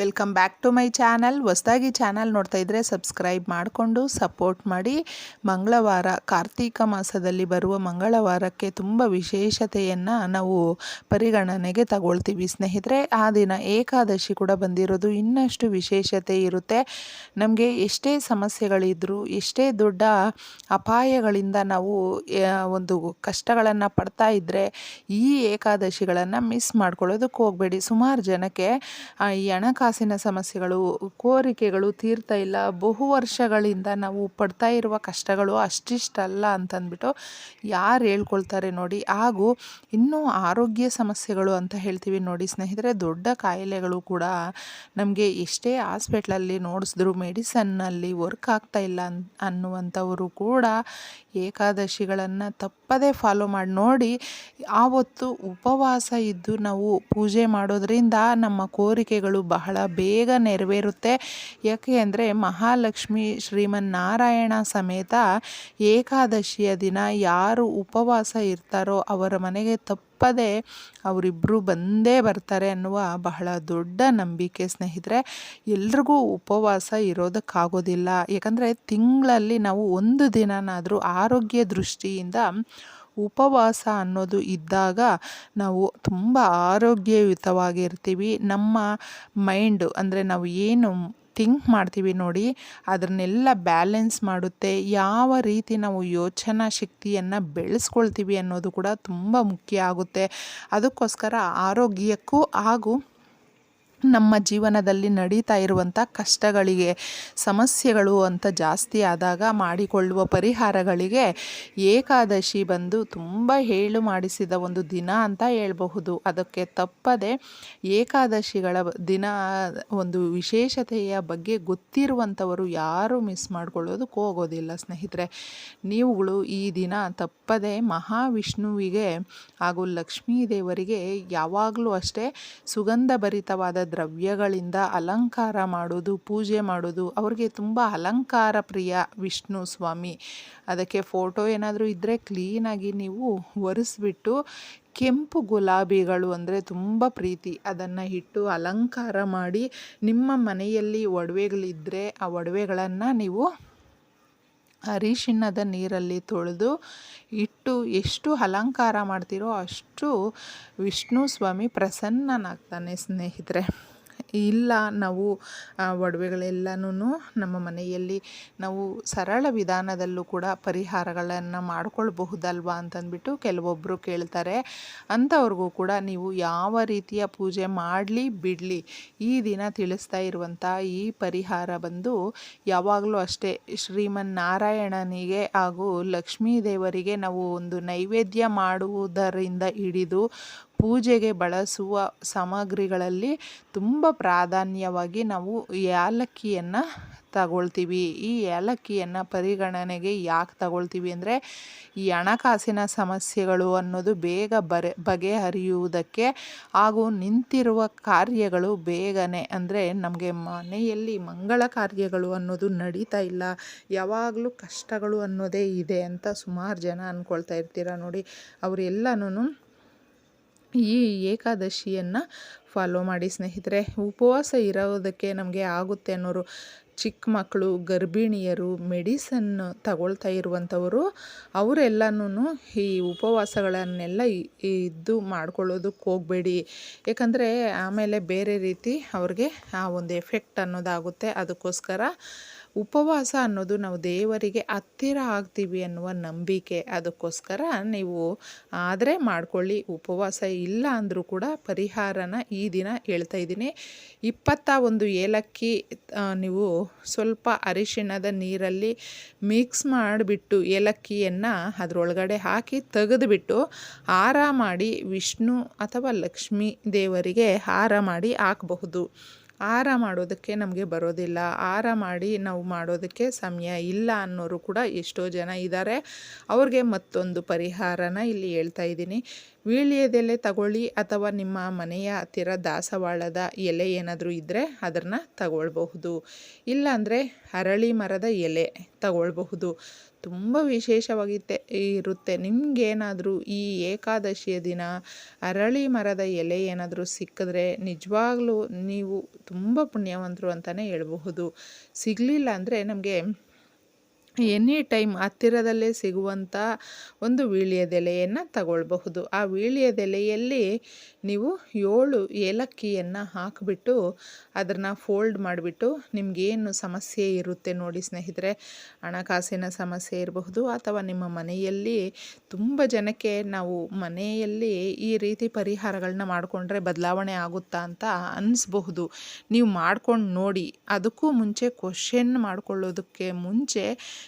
Welcome back to my channel. ಹೊಸದಾಗಿ channel ನೋಡ್ತಾ ಇದ್ದರೆ ಸಬ್ಸ್ಕ್ರೈಬ್ ಮಾಡಿಕೊಂಡು ಸಪೋರ್ಟ್ ಮಾಡಿ. ಮಂಗಳವಾರ, ಕಾರ್ತೀಕ ಮಾಸದಲ್ಲಿ ಬರುವ ಮಂಗಳವಾರಕ್ಕೆ ತುಂಬ ವಿಶೇಷತೆಯನ್ನು ನಾವು ಪರಿಗಣನೆಗೆ ತಗೊಳ್ತೀವಿ ಸ್ನೇಹಿತರೆ. ಆ ದಿನ ಏಕಾದಶಿ ಕೂಡ ಬಂದಿರೋದು ಇನ್ನಷ್ಟು ವಿಶೇಷತೆ ಇರುತ್ತೆ. ನಮಗೆ ಎಷ್ಟೇ ಸಮಸ್ಯೆಗಳಿದ್ದರೂ ಎಷ್ಟೇ ದೊಡ್ಡ ಅಪಾಯಗಳಿಂದ ನಾವು ಒಂದು ಕಷ್ಟಗಳನ್ನು ಪಡ್ತಾ ಇದ್ದರೆ ಈ ಏಕಾದಶಿಗಳನ್ನು ಮಿಸ್ ಮಾಡ್ಕೊಳ್ಳೋದಕ್ಕೆ ಹೋಗಬೇಡಿ. ಸುಮಾರು ಜನಕ್ಕೆ ಈ ಈ ಹಣಕಾಸಿನ ಸಮಸ್ಯೆಗಳು, ಕೋರಿಕೆಗಳು ತೀರ್ತಾ ಇಲ್ಲ. ಬಹು ವರ್ಷಗಳಿಂದ ನಾವು ಪಡ್ತಾ ಇರುವ ಕಷ್ಟಗಳು ಅಷ್ಟಿಷ್ಟಲ್ಲ ಅಂತಂದ್ಬಿಟ್ಟು ಯಾರು ಹೇಳ್ಕೊಳ್ತಾರೆ ನೋಡಿ. ಹಾಗೂ ಇನ್ನೂ ಆರೋಗ್ಯ ಸಮಸ್ಯೆಗಳು ಅಂತ ಹೇಳ್ತೀವಿ ನೋಡಿ ಸ್ನೇಹಿತರೆ. ದೊಡ್ಡ ಕಾಯಿಲೆಗಳು ಕೂಡ ನಮಗೆ ಎಷ್ಟೇ ಹಾಸ್ಪಿಟ್ಲಲ್ಲಿ ನೋಡಿಸಿದ್ರು ಮೆಡಿಸನ್ನಲ್ಲಿ ವರ್ಕ್ ಆಗ್ತಾ ಇಲ್ಲ ಅನ್, ಅನ್ನುವಂಥವರು ಕೂಡ ಏಕಾದಶಿಗಳನ್ನು ತಪ್ಪದೇ ಫಾಲೋ ಮಾಡಿ ನೋಡಿ ಆವತ್ತು ಉಪವಾಸ ಇದ್ದು ನಾವು ಪೂಜೆ ಮಾಡೋದ್ರಿಂದ ನಮ್ಮ ಕೋರಿಕೆಗಳು ಬಹಳ ಬೇಗ ನೆರವೇರುತ್ತೆ. ಯಾಕೆ ಅಂದರೆ ಮಹಾಲಕ್ಷ್ಮಿ ಶ್ರೀಮನ್ನಾರಾಯಣ ಸಮೇತ ಏಕಾದಶಿಯ ದಿನ ಯಾರು ಉಪವಾಸ ಇರ್ತಾರೋ ಅವರ ಮನೆಗೆ ತಪ್ಪದೆ ಅವರಿಬ್ಬರು ಬಂದೇ ಬರ್ತಾರೆ ಅನ್ನುವ ಬಹಳ ದೊಡ್ಡ ನಂಬಿಕೆ ಸ್ನೇಹಿತರೆ. ಎಲ್ರಿಗೂ ಉಪವಾಸ ಇರೋದಕ್ಕಾಗೋದಿಲ್ಲ. ಯಾಕಂದರೆ ತಿಂಗಳಲ್ಲಿ ನಾವು ಒಂದು ದಿನನಾದರೂ ಆರೋಗ್ಯ ದೃಷ್ಟಿಯಿಂದ ಉಪವಾಸ ಅನ್ನೋದು ಇದ್ದಾಗ ನಾವು ತುಂಬ ಆರೋಗ್ಯಯುತವಾಗಿರ್ತೀವಿ. ನಮ್ಮ ಮೈಂಡು ಅಂದರೆ ನಾವು ಏನು ಥಿಂಕ್ ಮಾಡ್ತೀವಿ ನೋಡಿ, ಅದನ್ನೆಲ್ಲ ಬ್ಯಾಲೆನ್ಸ್ ಮಾಡುತ್ತೆ. ಯಾವ ರೀತಿ ನಾವು ಯೋಚನಾ ಶಕ್ತಿಯನ್ನು ಬೆಳೆಸ್ಕೊಳ್ತೀವಿ ಅನ್ನೋದು ಕೂಡ ತುಂಬ ಮುಖ್ಯ ಆಗುತ್ತೆ. ಅದಕ್ಕೋಸ್ಕರ ಆರೋಗ್ಯಕ್ಕೂ ಹಾಗೂ ನಮ್ಮ ಜೀವನದಲ್ಲಿ ನಡೀತಾ ಇರುವಂಥ ಕಷ್ಟಗಳಿಗೆ, ಸಮಸ್ಯೆಗಳು ಅಂತ ಜಾಸ್ತಿ ಆದಾಗ ಮಾಡಿಕೊಳ್ಳುವ ಪರಿಹಾರಗಳಿಗೆ ಏಕಾದಶಿ ಬಂದು ತುಂಬ ಹೇಳು ಮಾಡಿಸಿದ ಒಂದು ದಿನ ಅಂತ ಹೇಳಬಹುದು. ಅದಕ್ಕೆ ತಪ್ಪದೆ ಏಕಾದಶಿಗಳ ದಿನ ಒಂದು ವಿಶೇಷತೆಯ ಬಗ್ಗೆ ಗೊತ್ತಿರುವಂಥವರು ಯಾರೂ ಮಿಸ್ ಮಾಡ್ಕೊಳ್ಳೋದಕ್ಕೆ ಹೋಗೋದಿಲ್ಲ ಸ್ನೇಹಿತರೆ. ನೀವುಗಳು ಈ ದಿನ ತಪ್ಪದೆ ಮಹಾವಿಷ್ಣುವಿಗೆ ಹಾಗೂ ಲಕ್ಷ್ಮೀ ದೇವರಿಗೆ ಯಾವಾಗಲೂ ಅಷ್ಟೇ ಸುಗಂಧ ಭರಿತವಾದ ದ್ರವ್ಯಗಳಿಂದ ಅಲಂಕಾರ ಮಾಡೋದು, ಪೂಜೆ ಮಾಡೋದು, ಅವ್ರಿಗೆ ತುಂಬ ಅಲಂಕಾರ ಪ್ರಿಯ ವಿಷ್ಣು ಸ್ವಾಮಿ. ಅದಕ್ಕೆ ಫೋಟೋ ಏನಾದರೂ ಇದ್ದರೆ ಕ್ಲೀನಾಗಿ ನೀವು ಒರೆಸ್ಬಿಟ್ಟು ಕೆಂಪು ಗುಲಾಬಿಗಳು ಅಂದರೆ ತುಂಬ ಪ್ರೀತಿ. ಅದನ್ನು ಇಟ್ಟು ಅಲಂಕಾರ ಮಾಡಿ ನಿಮ್ಮ ಮನೆಯಲ್ಲಿ ಒಡವೆಗಳಿದ್ದರೆ ಆ ಒಡವೆಗಳನ್ನು ನೀವು ಅರಿಶಿಣದ ನೀರಲ್ಲಿ ತೊಳೆದು ಇಟ್ಟು ಎಷ್ಟು ಅಲಂಕಾರ ಮಾಡ್ತೀರೋ ಅಷ್ಟು ವಿಷ್ಣು ಸ್ವಾಮಿ ಪ್ರಸನ್ನನಾಗ್ತಾನೆ ಸ್ನೇಹಿತರೆ. ಇಲ್ಲ ನಾವು ಒಡವೆಗಳೆಲ್ಲನೂ ನಮ್ಮ ಮನೆಯಲ್ಲಿ ನಾವು ಸರಳ ವಿಧಾನದಲ್ಲೂ ಕೂಡ ಪರಿಹಾರಗಳನ್ನು ಮಾಡ್ಕೊಳ್ಬಹುದಲ್ವಾ ಅಂತಂದ್ಬಿಟ್ಟು ಕೆಲವೊಬ್ಬರು ಕೇಳ್ತಾರೆ. ಅಂಥವ್ರಿಗೂ ಕೂಡ ನೀವು ಯಾವ ರೀತಿಯ ಪೂಜೆ ಮಾಡಲಿ ಬಿಡಲಿ, ಈ ದಿನ ತಿಳಿಸ್ತಾ ಇರುವಂಥ ಈ ಪರಿಹಾರ ಬಂದು ಯಾವಾಗಲೂ ಅಷ್ಟೇ ಶ್ರೀಮನ್ನಾರಾಯಣನಿಗೆ ಹಾಗೂ ಲಕ್ಷ್ಮೀ ದೇವರಿಗೆ ನಾವು ಒಂದು ನೈವೇದ್ಯ ಮಾಡುವುದರಿಂದ ಹಿಡಿದು ಪೂಜೆಗೆ ಬಳಸುವ ಸಾಮಗ್ರಿಗಳಲ್ಲಿ ತುಂಬ ಪ್ರಾಧಾನ್ಯವಾಗಿ ನಾವು ಏಲಕ್ಕಿಯನ್ನು ತಗೊಳ್ತೀವಿ. ಈ ಏಲಕ್ಕಿಯನ್ನು ಪರಿಗಣನೆಗೆ ಯಾಕೆ ತಗೊಳ್ತೀವಿ ಅಂದರೆ, ಈ ಹಣಕಾಸಿನ ಸಮಸ್ಯೆಗಳು ಅನ್ನೋದು ಬೇಗ ಬರೆ, ಬಗೆಹರಿಯುವುದಕ್ಕೆ ಹಾಗೂ ನಿಂತಿರುವ ಕಾರ್ಯಗಳು ಬೇಗನೆ ಅಂದರೆ ನಮಗೆ ಮನೆಯಲ್ಲಿ ಮಂಗಳ ಕಾರ್ಯಗಳು ಅನ್ನೋದು ನಡೀತಾ ಇಲ್ಲ. ಯಾವಾಗಲೂ ಕಷ್ಟಗಳು ಅನ್ನೋದೇ ಇದೆ ಅಂತ ಸುಮಾರು ಜನ ಅಂದ್ಕೊಳ್ತಾ ಇರ್ತೀರ ನೋಡಿ. ಅವರೆಲ್ಲನೂ ಈ ಏಕಾದಶಿಯನ್ನು ಫಾಲೋ ಮಾಡಿ ಸ್ನೇಹಿತರೆ, ಉಪವಾಸ ಇರೋದಕ್ಕೆ ನಮಗೆ ಆಗುತ್ತೆ ಅನ್ನೋರು, ಚಿಕ್ಕ ಮಕ್ಕಳು, ಗರ್ಭಿಣಿಯರು ಮೆಡಿಸನ್ ತಗೊಳ್ತಾ ಇರುವಂಥವರು ಅವರೆಲ್ಲನೂ ಈ ಉಪವಾಸಗಳನ್ನೆಲ್ಲ ಇದ್ದು ಮಾಡ್ಕೊಳ್ಳೋದಕ್ಕೆ ಹೋಗಬೇಡಿ. ಯಾಕಂದರೆ ಆಮೇಲೆ ಬೇರೆ ರೀತಿ ಅವ್ರಿಗೆ ಆ ಒಂದು ಎಫೆಕ್ಟ್ ಅನ್ನೋದಾಗುತ್ತೆ. ಅದಕ್ಕೋಸ್ಕರ ಉಪವಾಸ ಅನ್ನೋದು ನಾವು ದೇವರಿಗೆ ಹತ್ತಿರ ಆಗ್ತೀವಿ ಅನ್ನುವ ನಂಬಿಕೆ ಅದಕ್ಕೋಸ್ಕರ ನೀವು ಆದರೆ ಮಾಡ್ಕೊಳ್ಳಿ, ಉಪವಾಸ ಇಲ್ಲ ಅಂದರೂ ಕೂಡ ಪರಿಹಾರನ ಈ ದಿನ ಹೇಳ್ತಾ ಇದ್ದೀನಿ. ಇಪ್ಪತ್ತ ಒಂದು ಏಲಕ್ಕಿ ನೀವು ಸ್ವಲ್ಪ ಅರಿಶಿಣದ ನೀರಲ್ಲಿ ಮಿಕ್ಸ್ ಮಾಡಿಬಿಟ್ಟು ಏಲಕ್ಕಿಯನ್ನು ಅದರೊಳಗಡೆ ಹಾಕಿ ತೆಗೆದುಬಿಟ್ಟು ಹಾರ ಮಾಡಿ ವಿಷ್ಣು ಅಥವಾ ಲಕ್ಷ್ಮೀ ದೇವರಿಗೆ ಹಾರ ಮಾಡಿ ಹಾಕಬಹುದು. ಹಾರ ಮಾಡೋದಕ್ಕೆ ನಮಗೆ ಬರೋದಿಲ್ಲ. ಆರ ಮಾಡಿ ನಾವು ಮಾಡೋದಕ್ಕೆ ಸಮಯ ಇಲ್ಲ ಅನ್ನೋರು ಕೂಡ ಎಷ್ಟೋ ಜನ ಇದ್ದಾರೆ. ಅವ್ರಿಗೆ ಮತ್ತೊಂದು ಪರಿಹಾರನ ಇಲ್ಲಿ ಹೇಳ್ತಾ ಇದ್ದೀನಿ. ವೀಳ್ಯದೆಲೆ ತಗೊಳ್ಳಿ ಅಥವಾ ನಿಮ್ಮ ಮನೆಯ ಹತ್ತಿರ ದಾಸವಾಳದ ಎಲೆ ಏನಾದರೂ ಇದ್ದರೆ ಅದನ್ನು ತಗೊಳ್ಬಹುದು. ಇಲ್ಲಾಂದರೆ ಅರಳಿ ಮರದ ಎಲೆ ತಗೊಳ್ಬಹುದು. ತುಂಬ ವಿಶೇಷವಾಗಿತ್ತೆ, ಇರುತ್ತೆ. ನಿಮಗೇನಾದರೂ ಈ ಏಕಾದಶಿಯ ದಿನ ಅರಳಿ ಮರದ ಎಲೆ ಏನಾದರೂ ಸಿಕ್ಕಿದ್ರೆ ನಿಜವಾಗ್ಲೂ ನೀವು ತುಂಬ ಪುಣ್ಯವಂತರು ಅಂತಲೇ ಹೇಳಬಹುದು. ಸಿಗಲಿಲ್ಲ ಅಂದರೆ ನಮಗೆ ಎನಿ ಟೈಮ್ ಹತ್ತಿರದಲ್ಲೇ ಸಿಗುವಂಥ ಒಂದು ವೀಳ್ಯದೆಲೆಯನ್ನು ತಗೊಳ್ಬಹುದು. ಆ ವೀಳ್ಯದೆಲೆಯಲ್ಲಿ ನೀವು ಏಳು ಏಲಕ್ಕಿಯನ್ನು ಹಾಕಿಬಿಟ್ಟು ಅದನ್ನು ಫೋಲ್ಡ್ ಮಾಡಿಬಿಟ್ಟು ನಿಮಗೇನು ಸಮಸ್ಯೆ ಇರುತ್ತೆ ನೋಡಿ ಸ್ನೇಹಿತರೆ, ಹಣಕಾಸಿನ ಸಮಸ್ಯೆ ಇರಬಹುದು ಅಥವಾ ನಿಮ್ಮ ಮನೆಯಲ್ಲಿ ತುಂಬ ಜನಕ್ಕೆ ನಾವು ಮನೆಯಲ್ಲಿ ಈ ರೀತಿ ಪರಿಹಾರಗಳನ್ನ ಮಾಡಿಕೊಂಡ್ರೆ ಬದಲಾವಣೆ ಆಗುತ್ತಾ ಅಂತ ಅನ್ನಿಸ್ಬಹುದು ನೀವು ಮಾಡ್ಕೊಂಡು ನೋಡಿ, ಅದಕ್ಕೂ ಮುಂಚೆ ಕ್ವಶನ್ ಮಾಡಿಕೊಳ್ಳೋದಕ್ಕೆ ಮುಂಚೆ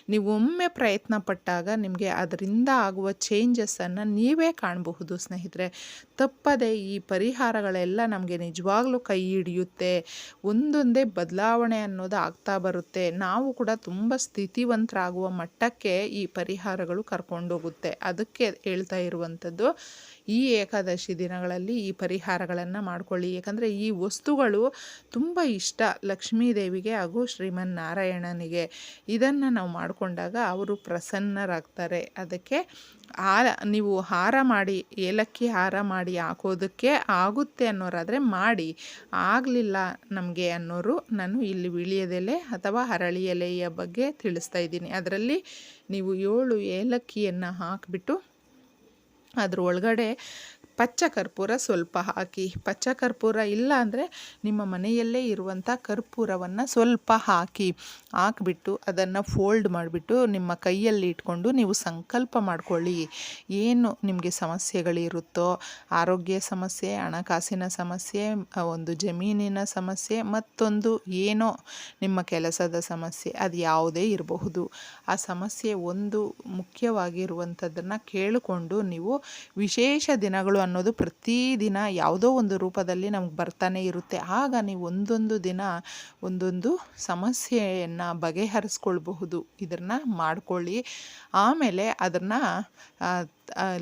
ನೀವು ಒಮ್ಮೆ ಪ್ರಯತ್ನ ಪಟ್ಟಾಗ ನಿಮಗೆ ಅದರಿಂದ ಆಗುವ ಚೇಂಜಸ್ಸನ್ನು ನೀವೇ ಕಾಣಬಹುದು, ಸ್ನೇಹಿತರೆ. ತಪ್ಪದೆ ಈ ಪರಿಹಾರಗಳೆಲ್ಲ ನಮಗೆ ನಿಜವಾಗ್ಲೂ ಕೈ ಹಿಡಿಯುತ್ತೆ. ಒಂದೊಂದೇ ಬದಲಾವಣೆ ಅನ್ನೋದು ಆಗ್ತಾ ಬರುತ್ತೆ. ನಾವು ಕೂಡ ತುಂಬ ಸ್ಥಿತಿವಂತರಾಗುವ ಮಟ್ಟಕ್ಕೆ ಈ ಪರಿಹಾರಗಳು ಕರ್ಕೊಂಡೋಗುತ್ತೆ. ಅದಕ್ಕೆ ಹೇಳ್ತಾ ಇರುವಂಥದ್ದು, ಈ ಏಕಾದಶಿ ದಿನಗಳಲ್ಲಿ ಈ ಪರಿಹಾರಗಳನ್ನು ಮಾಡಿಕೊಳ್ಳಿ. ಯಾಕಂದರೆ ಈ ವಸ್ತುಗಳು ತುಂಬ ಇಷ್ಟ ಲಕ್ಷ್ಮೀದೇವಿಗೆ ಹಾಗೂ ಶ್ರೀಮನ್ನಾರಾಯಣನಿಗೆ. ಇದನ್ನು ನಾವು ಮಾಡಿಕೊಂಡಾಗ ಅವರು ಪ್ರಸನ್ನರಾಗ್ತಾರೆ. ಅದಕ್ಕೆ ಆ ನೀವು ಹಾರ ಮಾಡಿ, ಏಲಕ್ಕಿ ಹಾರ ಮಾಡಿ ಹಾಕೋದಕ್ಕೆ ಆಗುತ್ತೆ ಅನ್ನೋರಾದರೆ ಮಾಡಿ. ಆಗಲಿಲ್ಲ ನಮಗೆ ಅನ್ನೋರು ನಾನು ಇಲ್ಲಿ ವಿಳಿಯದೆಲೆ ಅಥವಾ ಹರಳಿ ಎಲೆಯ ಬಗ್ಗೆ ತಿಳಿಸ್ತಾ ಇದ್ದೀನಿ. ಅದರಲ್ಲಿ ನೀವು ಏಳು ಏಲಕ್ಕಿಯನ್ನು ಹಾಕಿಬಿಟ್ಟು ಅದ್ರ ಒಳಗಡೆ ಪಚ್ಚ ಕರ್ಪೂರ ಸ್ವಲ್ಪ ಹಾಕಿ, ಪಚ್ಚ ಕರ್ಪೂರ ಇಲ್ಲ ಅಂದರೆ ನಿಮ್ಮ ಮನೆಯಲ್ಲೇ ಇರುವಂಥ ಕರ್ಪೂರವನ್ನು ಸ್ವಲ್ಪ ಹಾಕಿ ಹಾಕ್ಬಿಟ್ಟು ಅದನ್ನು ಫೋಲ್ಡ್ ಮಾಡಿಬಿಟ್ಟು ನಿಮ್ಮ ಕೈಯಲ್ಲಿ ಇಟ್ಕೊಂಡು ನೀವು ಸಂಕಲ್ಪ ಮಾಡಿಕೊಳ್ಳಿ. ಏನು ನಿಮಗೆ ಸಮಸ್ಯೆಗಳಿರುತ್ತೋ, ಆರೋಗ್ಯ ಸಮಸ್ಯೆ, ಹಣಕಾಸಿನ ಸಮಸ್ಯೆ, ಒಂದು ಜಮೀನಿನ ಸಮಸ್ಯೆ, ಮತ್ತೊಂದು ಏನೋ ನಿಮ್ಮ ಕೆಲಸದ ಸಮಸ್ಯೆ, ಅದು ಯಾವುದೇ ಇರಬಹುದು. ಆ ಸಮಸ್ಯೆ ಒಂದು ಮುಖ್ಯವಾಗಿರುವಂಥದ್ದನ್ನು ಕೇಳಿಕೊಂಡು ನೀವು ವಿಶೇಷ ದಿನಗಳು ಅನ್ನೋದು ಪ್ರತಿದಿನ ಯಾವುದೋ ಒಂದು ರೂಪದಲ್ಲಿ ನಮ್ಗೆ ಬರ್ತಾನೆ ಇರುತ್ತೆ. ಆಗ ನೀವು ಒಂದೊಂದು ದಿನ ಒಂದೊಂದು ಸಮಸ್ಯೆಯನ್ನು ಬಗೆಹರಿಸ್ಕೊಳ್ಬಹುದು. ಇದನ್ನು ಮಾಡಿಕೊಳ್ಳಿ. ಆಮೇಲೆ ಅದನ್ನು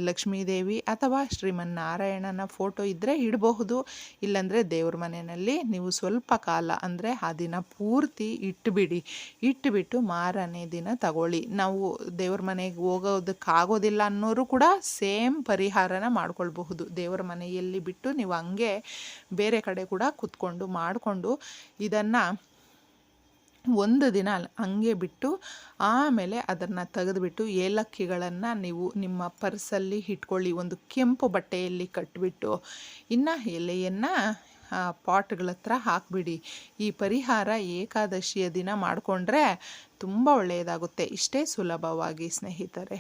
ಲಕ್ಷ್ಮೀದೇವಿ ಅಥವಾ ಶ್ರೀಮನ್ನಾರಾಯಣನ ಫೋಟೋ ಇದ್ದರೆ ಇಡಬಹುದು. ಇಲ್ಲಾಂದರೆ ದೇವ್ರ ಮನೆಯಲ್ಲಿ ನೀವು ಸ್ವಲ್ಪ ಕಾಲ, ಅಂದರೆ ಆ ದಿನ ಪೂರ್ತಿ ಇಟ್ಟುಬಿಡಿ ಇಟ್ಟುಬಿಟ್ಟು ಮಾರನೇ ದಿನ ತಗೊಳ್ಳಿ. ನಾವು ದೇವ್ರ ಮನೆಗೆ ಹೋಗೋದಕ್ಕಾಗೋದಿಲ್ಲ ಅನ್ನೋರು ಕೂಡ ಸೇಮ್ ಪರಿಹಾರನ ಮಾಡ್ಕೊಳ್ಬಹುದು. ದೇವರ ಮನೆಯಲ್ಲಿ ಬಿಟ್ಟು ನೀವು ಹಂಗೆ ಬೇರೆ ಕಡೆ ಕೂಡ ಕೂತ್ಕೊಂಡು ಮಾಡಿಕೊಂಡು ಇದನ್ನು ಒಂದು ದಿನ ಹಂಗೆ ಬಿಟ್ಟು ಆಮೇಲೆ ಅದನ್ನು ತೆಗೆದುಬಿಟ್ಟು ಏಲಕ್ಕಿಗಳನ್ನು ನೀವು ನಿಮ್ಮ ಪರ್ಸಲ್ಲಿ ಇಟ್ಕೊಳ್ಳಿ. ಒಂದು ಕೆಂಪು ಬಟ್ಟೆಯಲ್ಲಿ ಕಟ್ಟಿಬಿಟ್ಟು ಇನ್ನು ಎಲೆಯನ್ನು ಪಾಟ್ಗಳ ಹತ್ರ ಹಾಕಿಬಿಡಿ. ಈ ಪರಿಹಾರ ಏಕಾದಶಿಯ ದಿನ ಮಾಡಿಕೊಂಡ್ರೆ ತುಂಬ ಒಳ್ಳೆಯದಾಗುತ್ತೆ. ಇಷ್ಟೇ ಸುಲಭವಾಗಿ ಸ್ನೇಹಿತರೆ.